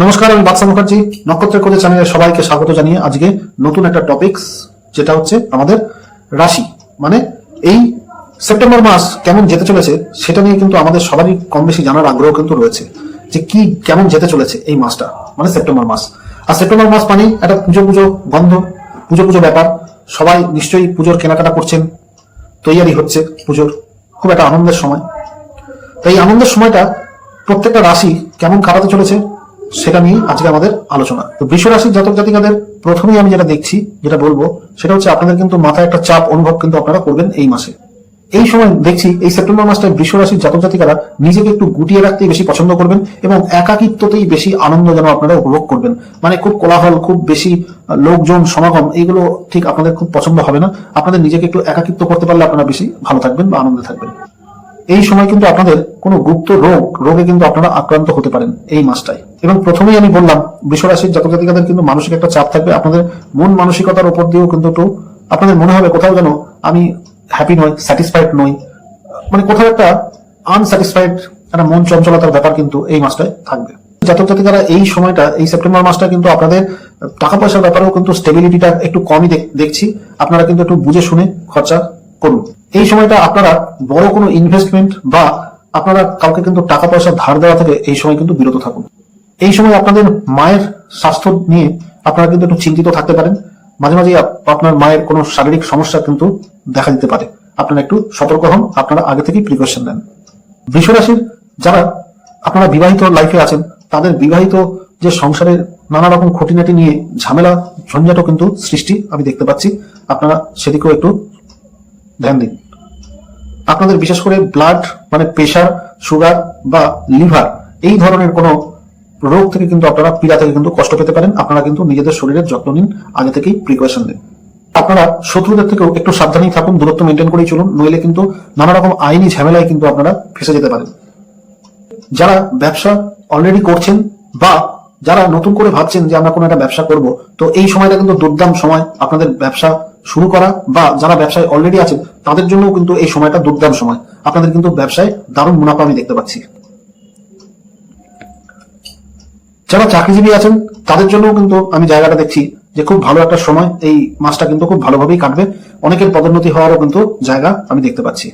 নমস্কার, আমি বাদশা মুখার্জি। নক্ষত্রের কোচে চ্যানেলে সবাইকে স্বাগত জানিয়ে আজকে নতুন একটা টপিকস যেটা হচ্ছে আমাদের রাশি। মানে এই সেপ্টেম্বর মাস কেমন যেতে চলেছে, সেটা নিয়ে কিন্তু আমাদের সবারই কম বেশি জানার আগ্রহ কিন্তু রয়েছে, যে কি কেমন যেতে চলেছে এই মাসটা মানে সেপ্টেম্বর মাস। আর সেপ্টেম্বর মাস মানে একটা পুজো পুজো বন্ধ, পুজো পুজো ব্যাপার। সবাই নিশ্চয়ই পুজোর কেনাকাটা করছেন তৈয়ারি হচ্ছে পুজোর। খুব একটা আনন্দের সময়। তো এই আনন্দের সময়টা প্রত্যেকটা রাশি কেমন কাটাতে চলেছে সেটা নিয়ে আজকে আমাদের আলোচনা। তো বিশ্ব রাশির জাতক জাতিকাদের প্রথমেই আমি যেটা দেখছি, যেটা বলব, সেটা হচ্ছে আপনাদের কিন্তু মাথায় একটা চাপ অনুভব কিন্তু আপনারা করবেন এই মাসে। এই সময় দেখছি এই সেপ্টেম্বর মাসটায় বৃষ রাশির জাতক জাতিকারা নিজেকে একটু গুটিয়ে রাখতেই বেশি পছন্দ করবেন এবং একাকিত্বতেই বেশি আনন্দ যেন আপনারা উপভোগ করবেন। মানে খুব কোলাহল, খুব বেশি লোকজন, সমাগম, এইগুলো ঠিক আপনাদের খুব পছন্দ হবে না। আপনাদের নিজেকে একটু একাকিত্ব করতে পারলে আপনারা বেশি ভালো থাকবেন বা আনন্দে থাকবেন। এই সময় কিন্তু আপনাদের কোনো গুপ্ত রোগ, রোগে কিন্তু আপনারা আক্রান্ত হতে পারেন এই মাসটায়। এবং প্রথমেই আমি বললাম, বৃষরাশির জাতক জাতিকাদের কিন্তু মানসিক একটা চাপ থাকবে। আপনাদের মন মানসিকতার উপর দিয়েও কিন্তু একটু আপনাদের মনে হবে কোথাও যেন আমি হ্যাপি নই স্যাটিসফাইড নই মানে কোথাও একটা আনস্যাটিসফাইড একটা মন চঞ্চলতার ব্যাপার কিন্তু এই মাসটায় থাকবে। জাতক জাতিকারা এই সময়টা, এই সেপ্টেম্বর মাসটা কিন্তু আপনাদের টাকা পয়সার ব্যাপারেও কিন্তু স্টেবিলিটিটা একটু কমই দেখছি। আপনারা কিন্তু একটু বুঝে শুনে খরচা করুন। এই সময়টা আপনারা বড় কোনো ইনভেস্টমেন্ট বা আপনারা কাউকে কিন্তু টাকা পয়সা ধার দেওয়া থেকে এই সময় কিন্তু বিরত থাকুন। এই সময় আপনাদের মায়ের স্বাস্থ্য নিয়ে আপনারা কিন্তু একটু চিন্তিত থাকতে পারেন। মাঝে মাঝে আপনার মায়ের কোনো শারীরিক সমস্যা কিন্তু দেখা দিতে পারে। আপনারা একটু সতর্ক হন, আপনারা আগে থেকেই প্রিকশন নেন। বৃষরাশির যারা আপনারা বিবাহিত লাইফে আছেন, তাদের বিবাহিত যে সংসারের নানা রকম খুঁটিনাটি নিয়ে ঝামেলা, ঝঞ্ঝাটও কিন্তু সৃষ্টি, আমি দেখতে পাচ্ছি। আপনারা সেদিকেও একটু ধ্যান দিন। আপনাদের বিশেষ করে ব্লাড মানে প্রেশার সুগার বা লিভার এই ধরনের কোনো রোগ থেকে কিন্তু আপনারা, পীড়া থেকে কিন্তু কষ্ট পেতে পারেন। আপনারা কিন্তু নিজেদের শরীরের যত্ন নিন, আগে থেকেই প্রিকশন নিন। আপনারা শত্রুদের থেকেও একটু সাবধানেই থাকুন, দূরত্ব মেনটেন করেই চলুন, নইলে কিন্তু নানা রকম আইনি ঝামেলায় কিন্তু আপনারা ফেসে যেতে পারেন। যারা ব্যবসা অলরেডি করছেন বা যারা নতুন করে ভাবছেন যে আমরা কোনো একটা ব্যবসা করব, তো এই সময়টা কিন্তু দুর্দাম সময় আপনাদের ব্যবসা শুরু করা বা যারা ব্যবসায় অলরেডি আছেন, তাদের জন্য কিন্তু এই সময়টা দুর্দাম সময়। আপনাদের কিন্তু ব্যবসায় দারুণ মুনাফা আমি দেখতে পাচ্ছি। যারা চাকরিজীবী আছেন, তাদের জন্যও কিন্তু আমি জায়গাটা দেখছি যে খুব ভালো একটা সময় এই মাসটা কিন্তু খুব ভালোভাবেই কাটবে। অনেকের পদোন্নতি হওয়ারও কিন্তু জায়গা আমি দেখতে পাচ্ছি।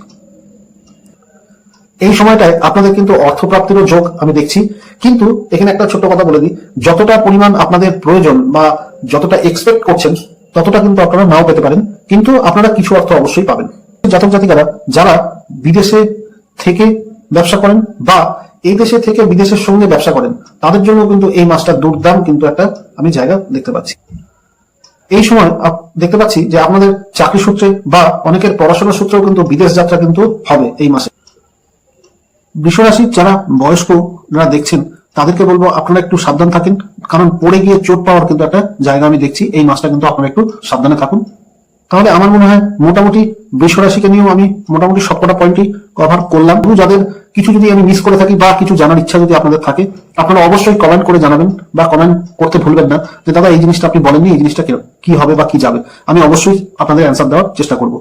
এই সময়টায় আপনাদের কিন্তু অর্থপ্রাপ্তিরও যোগ আমি দেখছি। কিন্তু এখানে একটা ছোট্ট কথা বলে দিই, যতটা পরিমাণ আপনাদের প্রয়োজন বা যতটা এক্সপেক্ট করছেন, ততটা কিন্তু আপনারা নাও পেতে পারেন। কিন্তু আপনারা কিছু অর্থ অবশ্যই পাবেন। জাতক জাতিকারা, যারা বিদেশে থেকে ব্যবসা করেন বা এই দেশে থেকে বিদেশের সঙ্গে ব্যবসা করেন। তাদের জন্য কিন্তু এই মাসটা দুর্দাম কিন্তু একটা আমি জায়গা দেখতে পাচ্ছি। এই সময় দেখতে পাচ্ছি যে আপনাদের চাকরি সূত্রে বা অনেকের পড়াশোনার সূত্রেও কিন্তু বিদেশ যাত্রা কিন্তু হবে এই মাসে। বৃষরাশির যারা বয়স্ক যারা দেখছেন, তাদেরকে বলব আপনারা একটু সাবধান থাকেন, কারণ পড়ে গিয়ে চোট পাওয়ার কিন্তু একটা জায়গা আমি দেখছি। এই মাসটা কিন্তু আপনারা একটু সাবধানে থাকুন। তাহলে আমার মনে হয় মোটামুটি বৃষরাশিকে নিয়েও আমি মোটামুটি সবকটা পয়েন্টই কভার করলাম। যাদের কিছু যদি আমি মিস করে থাকি বা কিছু জানার ইচ্ছা যদি আপনাদের থাকে, আপনারা অবশ্যই কমেন্ট করে জানাবেন বা কমেন্ট করতে ভুলবেন না যে, দাদা, এই জিনিসটা আপনি বলেননি, এই জিনিসটা কি হবে বা কি যাবে? আমি অবশ্যই আপনাদের অ্যান্সার দেওয়ার চেষ্টা করব।